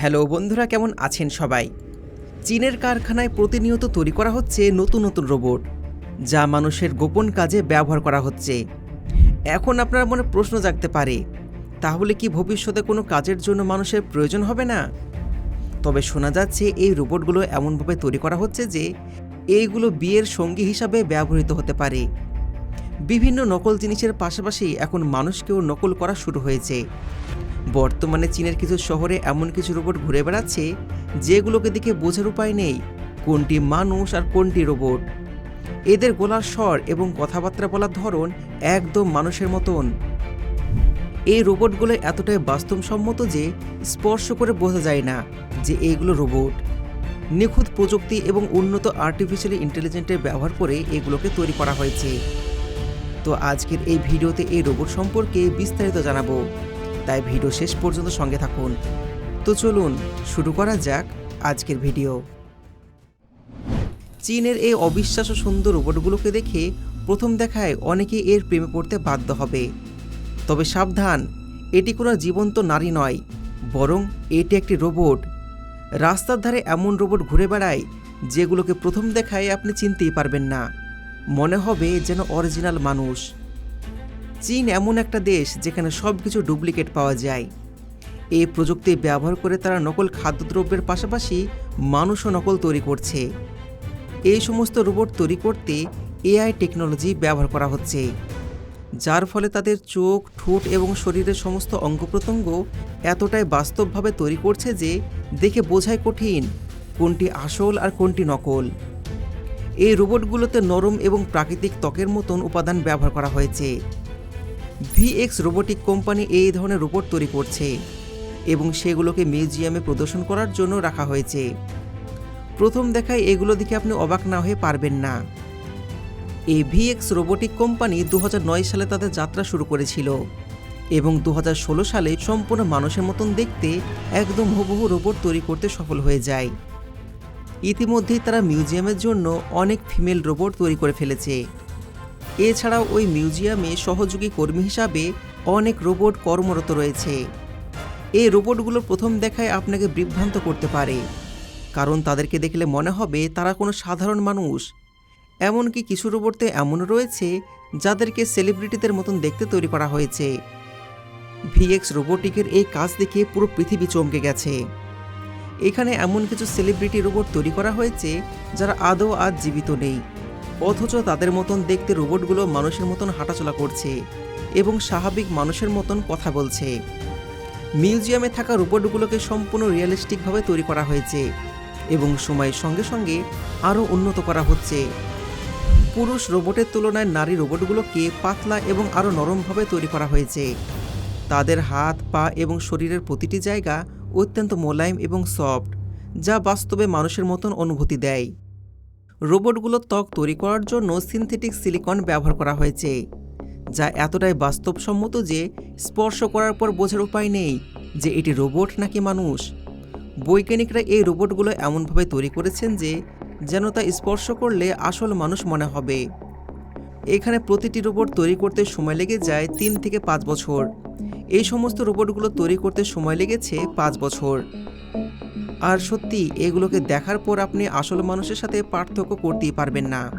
Hello বন্ধুরা, কেমন আছেন সবাই? চীনের কারখানায় প্রতিনিয়ত তৈরি করা হচ্ছে নতুন নতুন রোবট, যা মানুষের গোপন কাজে ব্যবহার করা হচ্ছে। এখন আপনার মনে প্রশ্ন জাগতে পারে, তাহলে কি ভবিষ্যতে কোনো কাজের জন্য মানুষের প্রয়োজন হবে না? তবে শোনা যাচ্ছে এই রোবটগুলো এমনভাবে তৈরি করা হচ্ছে যে, এইগুলো বিয়ের সঙ্গী হিসাবে ব্যবহৃত হতে পারে। বিভিন্ন নকল জিনিসের পাশাপাশি এখন মানুষকেও নকল করা শুরু হয়েছে। বর্তমানে চীনের কিছু শহরে এমন কিছু রোবট ঘুরে বেড়াচ্ছে যেগুলোকে দেখে বোঝার উপায় নেই, কোনটি মানুষ আর কোনটি রোবট। এদের গলার স্বর এবং কথাবার্তা বলার ধরন একদম মানুষের মতন। এই রোবটগুলো এতটাই বাস্তবসম্মত যে স্পর্শ করে বোঝা যায় না যে এইগুলো রোবট। নিখুঁত প্রযুক্তি এবং উন্নত আর্টিফিশিয়াল ইন্টেলিজেন্টের ব্যবহার করে এগুলোকে তৈরি করা হয়েছে। তো আজকের এই ভিডিওতে এই রোবট সম্পর্কে বিস্তারিত জানাব। তাই ভিডিও শেষ পর্যন্ত সঙ্গে থাকুন। তো চলুন, শুরু করা যাক আজকের ভিডিও। চীনের এই অবিশ্বাস্য সুন্দর রোবটগুলোকে দেখে প্রথম দেখায় অনেকে এর প্রেমে পড়তে বাধ্য হবে। তবে সাবধান, এটি কোনো জীবন্ত নারী নয়, বরং এটি একটি রোবট। রাস্তার ধারে এমন রোবট ঘুরে বেড়ায়, যেগুলোকে প্রথম দেখায় আপনি চিনতেই পারবেন না। মনে হবে যেন অরিজিনাল মানুষ। চীন এমন একটা দেশ যেখানে সব কিছু ডুপ্লিকেট পাওয়া যায়। এই প্রযুক্তি ব্যবহার করে তারা নকল খাদ্যদ্রব্যের পাশাপাশি মানুষও নকল তৈরি করছে। এই সমস্ত রোবট তৈরি করতে এআই টেকনোলজি ব্যবহার করা হচ্ছে, যার ফলে তাদের চোখ, ঠোঁট এবং শরীরের সমস্ত অঙ্গ প্রত্যঙ্গ এতটাই বাস্তবভাবে তৈরি করছে যে দেখে বোঝাই কঠিন কোনটি আসল আর কোনটি নকল। এই রোবটগুলোতে নরম এবং প্রাকৃতিক ত্বকের মতন উপাদান ব্যবহার করা হয়েছে। ভিএক্স রোবোটিক কোম্পানি এই ধরনের রোবট তৈরি করছে এবং সেগুলোকে মিউজিয়ামে প্রদর্শন করার জন্য রাখা হয়েছে। প্রথম দেখায় এগুলো দেখে আপনি অবাক না হয়ে পারবেন না। এই ভিএক্স রোবোটিক কোম্পানি দু হাজার নয় সালে তাদের যাত্রা শুরু করেছিল এবং দু হাজার ষোলো সালে সম্পূর্ণ মানুষের মতন দেখতে একদম হুবহু রোবট তৈরি করতে সফল হয়ে যায়। ইতিমধ্যেই তারা মিউজিয়ামের জন্য অনেক ফিমেল রোবট তৈরি করে ফেলেছে। এছাড়াও ওই মিউজিয়ামে সহযোগী কর্মী হিসাবে অনেক রোবট কর্মরত রয়েছে। এই রোবটগুলো প্রথম দেখায় আপনাকে বিভ্রান্ত করতে পারে। কারণ তাদেরকে দেখলে মনে হবে তারা কোনো সাধারণ মানুষ। এমনকি কিছু রোবটতে এমন রয়েছে যাদেরকে সেলিব্রিটিদের মতন দেখতে তৈরি করা হয়েছে। ভিএক্স রোবোটিকের এই কাজ দেখে পুরো পৃথিবী চমকে গেছে। এখানে এমন কিছু সেলিব্রিটি রোবট তৈরি করা হয়েছে যারা আদৌ আজ জীবিত নেই। অথচ তাদের মতন দেখতে রোবটগুলো মানুষের মতন হাঁটাচলা করছে এবং স্বাভাবিক মানুষের মতন কথা বলছে। মিউজিয়ামে থাকা রোবটগুলোকে সম্পূর্ণ রিয়েলিস্টিকভাবে তৈরি করা হয়েছে এবং সময়ের সঙ্গে সঙ্গে আরও উন্নত করা হচ্ছে। পুরুষ রোবটের তুলনায় নারী রোবটগুলোকে পাতলা এবং আরও নরমভাবে তৈরি করা হয়েছে। তাদের হাত, পা এবং শরীরের প্রতিটি জায়গা অত্যন্ত মোলায়েম এবং সফট, যা বাস্তবে মানুষের মতন অনুভূতি দেয়। রোবটগুলোর ত্বক তৈরি করার জন্য সিনথেটিক সিলিকন ব্যবহার করা হয়েছে, যা এতটাই বাস্তবসম্মত যে স্পর্শ করার পর বোঝার উপায় নেই যে এটি রোবট নাকি মানুষ। বৈজ্ঞানিকরা এই রোবটগুলো এমনভাবে তৈরি করেছেন যে, যেন তা স্পর্শ করলে আসল মানুষ মনে হবে। এখানে প্রতিটি রোবট তৈরি করতে সময় লেগে যায় তিন থেকে পাঁচ বছর। এই সমস্ত রোবটগুলো তৈরি করতে সময় লেগেছে পাঁচ বছর। আর সত্যি, এগুলোকে দেখার পর আপনি আসল মানুষের সাথে পার্থক্য করতেই পারবেন না।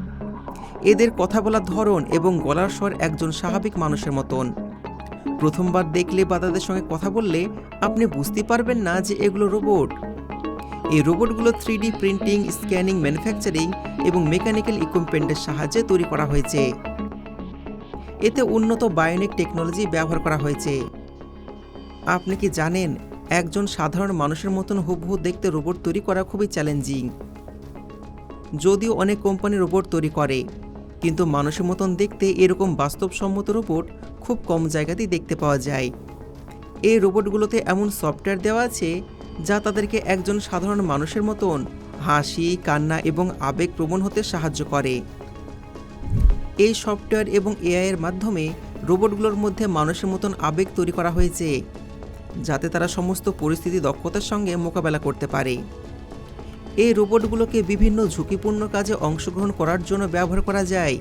এদের কথা বলার ধরন এবং গলার স্বর একজন স্বাভাবিক মানুষের মতন। প্রথমবার দেখলে বা তাদের সঙ্গে কথা বললে আপনি বুঝতে পারবেন না যে এগুলো রোবট। এই রোবটগুলো থ্রি প্রিন্টিং, স্ক্যানিং, ম্যানুফ্যাকচারিং এবং মেকানিক্যাল ইকুইপমেন্টের সাহায্যে তৈরি করা হয়েছে। এতে উন্নত বায়োনিক টেকনোলজি ব্যবহার করা হয়েছে। আপনি কি জানেন একজন সাধারণ মানুষের মতন হুবহু দেখতে রোবট তৈরি করা খুবই চ্যালেঞ্জিং। যদিও অনেক কোম্পানি রোবট তৈরি করে, কিন্তু মানুষের মতন দেখতে এরকম বাস্তবসম্মত রোবট খুব কম জায়গাতেই দেখতে পাওয়া যায়। এই রোবটগুলোতে এমন সফটওয়্যার দেওয়া আছে যা তাদেরকে একজন সাধারণ মানুষের মতন হাসি, কান্না এবং আবেগ প্রবণ হতে সাহায্য করে। এই সফটওয়্যার এবং এআইয়ের মাধ্যমে রোবটগুলোর মধ্যে মানুষের মতন আবেগ তৈরি করা হয়েছে। যাতে তারা সমস্ত পরিস্থিতি দক্ষতার সঙ্গে মোকাবেলা করতে পারে। এই রোবটগুলোকে বিভিন্ন ঝুঁকিপূর্ণ কাজে অংশগ্রহণ করার জন্য ব্যবহার করা যায়।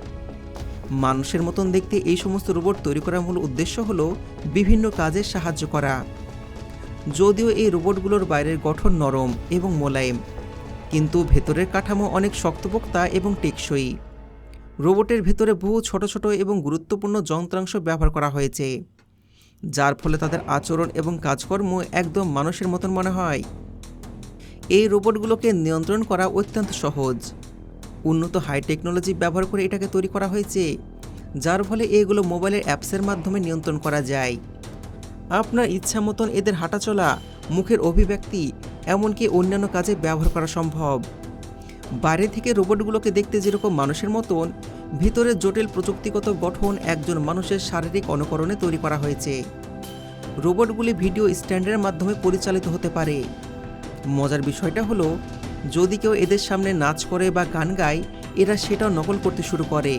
মানুষের মতন দেখতে এই সমস্ত রোবট তৈরি করার মূল উদ্দেশ্য হলো বিভিন্ন কাজে সাহায্য করা। যদিও এই রোবটগুলোর বাইরের গঠন নরম এবং মোলায়েম, কিন্তু ভেতরের কাঠামো অনেক শক্তপোক্তা এবং টেকসই। রোবটের ভেতরে বহু ছোট ছোট এবং গুরুত্বপূর্ণ যন্ত্রাংশ ব্যবহার করা হয়েছে। যার ফলে তাদের আচরণ এবং কাজকর্ম একদম মানুষের মতন মনে হয়। এই রোবটগুলোকে নিয়ন্ত্রণ করা অত্যন্ত সহজ। উন্নত হাই টেকনোলজি ব্যবহার করে এটাকে তৈরি করা হয়েছে, যার ফলে এগুলো মোবাইলের অ্যাপসের মাধ্যমে নিয়ন্ত্রণ করা যায়। আপনার ইচ্ছা মতন এদের হাঁটাচলা, মুখের অভিব্যক্তি, এমনকি অন্যান্য কাজে ব্যবহার করা সম্ভব। বাইরে থেকে রোবটগুলোকে দেখতে যেরকম মানুষের মতন ভিতরে জটিল প্রযুক্তিগত গঠন একজন মানুষের শারীরিক অনুকরণে তৈরি করা হয়েছে। রোবটগুলি ভিডিও স্ট্যান্ডের মাধ্যমে পরিচালিত হতে পারে। মজার বিষয়টা হলো, যদি কেউ এদের সামনে নাচ করে বা গান গায়, এরা সেটাও নকল করতে শুরু করে।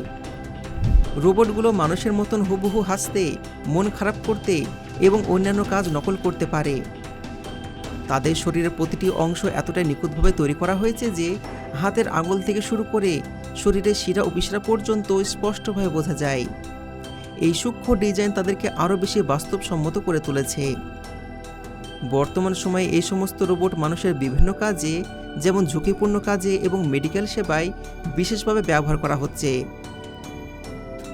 রোবটগুলো মানুষের মতন হুবহু হাসতে, মন খারাপ করতে এবং অন্যান্য কাজ নকল করতে পারে। তাদের শরীরের প্রতিটি অংশ এতটাই নিখুঁতভাবে তৈরি করা হয়েছে যে, হাতের আঙুল থেকে শুরু করে শরীরের শিরা ও উপশিরা পর্যন্ত স্পষ্টভাবে বোঝা যায়। এই সূক্ষ্ম ডিজাইন তাদেরকে আরও বেশি বাস্তবসম্মত করে তুলেছে। বর্তমান সময়ে এই সমস্ত রোবট মানুষের বিভিন্ন কাজে, যেমন ঝুঁকিপূর্ণ কাজে এবং মেডিকেল সেবায় বিশেষভাবে ব্যবহার করা হচ্ছে।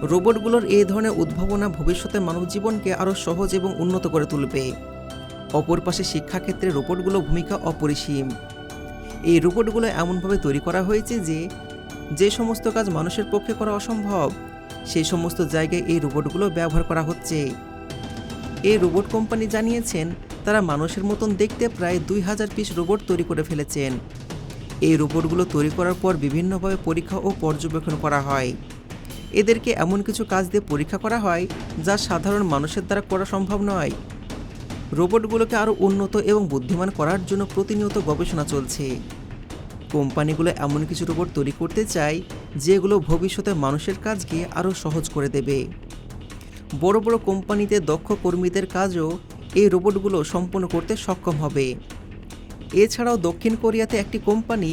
রোবটগুলোর এই ধরনের উদ্ভাবনা ভবিষ্যতে মানব জীবনকে আরও সহজ এবং উন্নত করে তুলবে। অপর পাশে শিক্ষাক্ষেত্রে রোবটগুলো ভূমিকা অপরিসীম। এই রোবটগুলো এমনভাবে তৈরি করা হয়েছে যে যে সমস্ত কাজ মানুষের পক্ষে করা অসম্ভব, সেই সমস্ত জায়গায় এই রোবটগুলো ব্যবহার করা হচ্ছে। এই রোবট কোম্পানি জানিয়েছেন, তারা মানুষের মতন দেখতে প্রায় দুই হাজার পিস রোবট তৈরি করে ফেলেছেন। এই রোবটগুলো তৈরি করার পর বিভিন্নভাবে পরীক্ষা ও পর্যবেক্ষণ করা হয়। এদেরকে এমন কিছু কাজ দিয়ে পরীক্ষা করা হয়, যা সাধারণ মানুষের দ্বারা করা সম্ভব নয়। রোবটগুলোকে আরও উন্নত এবং বুদ্ধিমান করার জন্য প্রতিনিয়ত গবেষণা চলছে। কোম্পানিগুলো এমন কিছু রোবট তৈরি করতে চায় যেগুলো ভবিষ্যতে মানুষের কাজকে আরও সহজ করে দেবে। বড় বড় কোম্পানিতে দক্ষ কর্মীদের কাজও এই রোবটগুলো সম্পন্ন করতে সক্ষম হবে। এছাড়াও দক্ষিণ কোরিয়াতে একটি কোম্পানি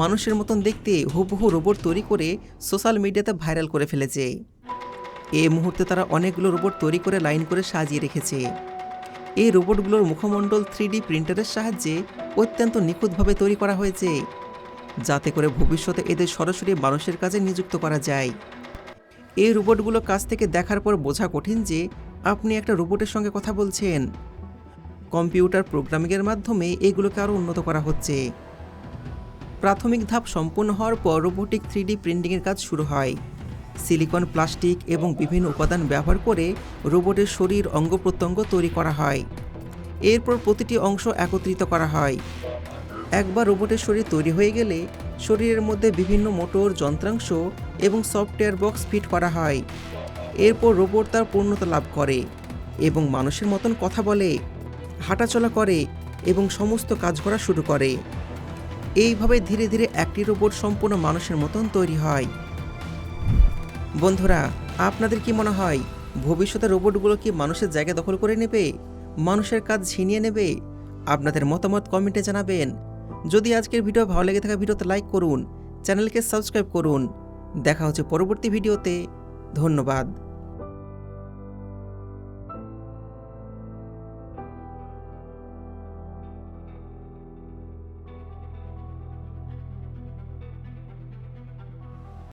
মানুষের মতন দেখতে হুবহু রোবট তৈরি করে সোশ্যাল মিডিয়াতে ভাইরাল করে ফেলেছে। এই মুহূর্তে তারা অনেকগুলো রোবট তৈরি করে লাইন করে সাজিয়ে রেখেছে। এই রোবটগুলোর মুখমণ্ডল থ্রি প্রিন্টারের সাহায্যে অত্যন্ত নিখুঁতভাবে তৈরি করা হয়েছে। যাতে করে ভবিষ্যতে এদের সরাসরি মানুষের কাজে নিযুক্ত করা যায়। এই রোবটগুলো কাছ থেকে দেখার পর বোঝা কঠিন যে আপনি একটা রোবটের সঙ্গে কথা বলছেন। কম্পিউটার প্রোগ্রামিংয়ের মাধ্যমে এগুলোকে আরও উন্নত করা হচ্ছে। প্রাথমিক ধাপ সম্পূর্ণ হওয়ার পর রোবোটিক থ্রি ডি প্রিন্টিংয়ের কাজ শুরু হয়। সিলিকন, প্লাস্টিক এবং বিভিন্ন উপাদান ব্যবহার করে রোবটের শরীর অঙ্গ প্রত্যঙ্গ তৈরি করা হয়। এরপর প্রতিটি অংশ একত্রিত করা হয়। একবার রোবটের শরীর তৈরি হয়ে গেলে শরীরের মধ্যে বিভিন্ন মোটর, যন্ত্রাংশ এবং সফটওয়্যার বক্স ফিট করা হয়। এরপর রোবট তার পূর্ণতা লাভ করে এবং মানুষের মতন কথা বলে, হাঁটাচলা করে এবং সমস্ত কাজ করা শুরু করে। এইভাবে ধীরে ধীরে একটি রোবট সম্পূর্ণ মানুষের মতন তৈরি হয়। বন্ধুরা, আপনাদের কি মনে হয়, ভবিষ্যতে রোবটগুলো কি মানুষের জায়গা দখল করে নেবে, মানুষের কাজ ছিনিয়ে নেবে? আপনাদের মতামত কমেন্টে জানাবেন। যদি আজকের ভিডিও ভালো লেগে থাকা ভিডিওতে লাইক করুন, চ্যানেলকে সাবস্ক্রাইব করুন। দেখা হচ্ছে পরবর্তী ভিডিওতে। ধন্যবাদ।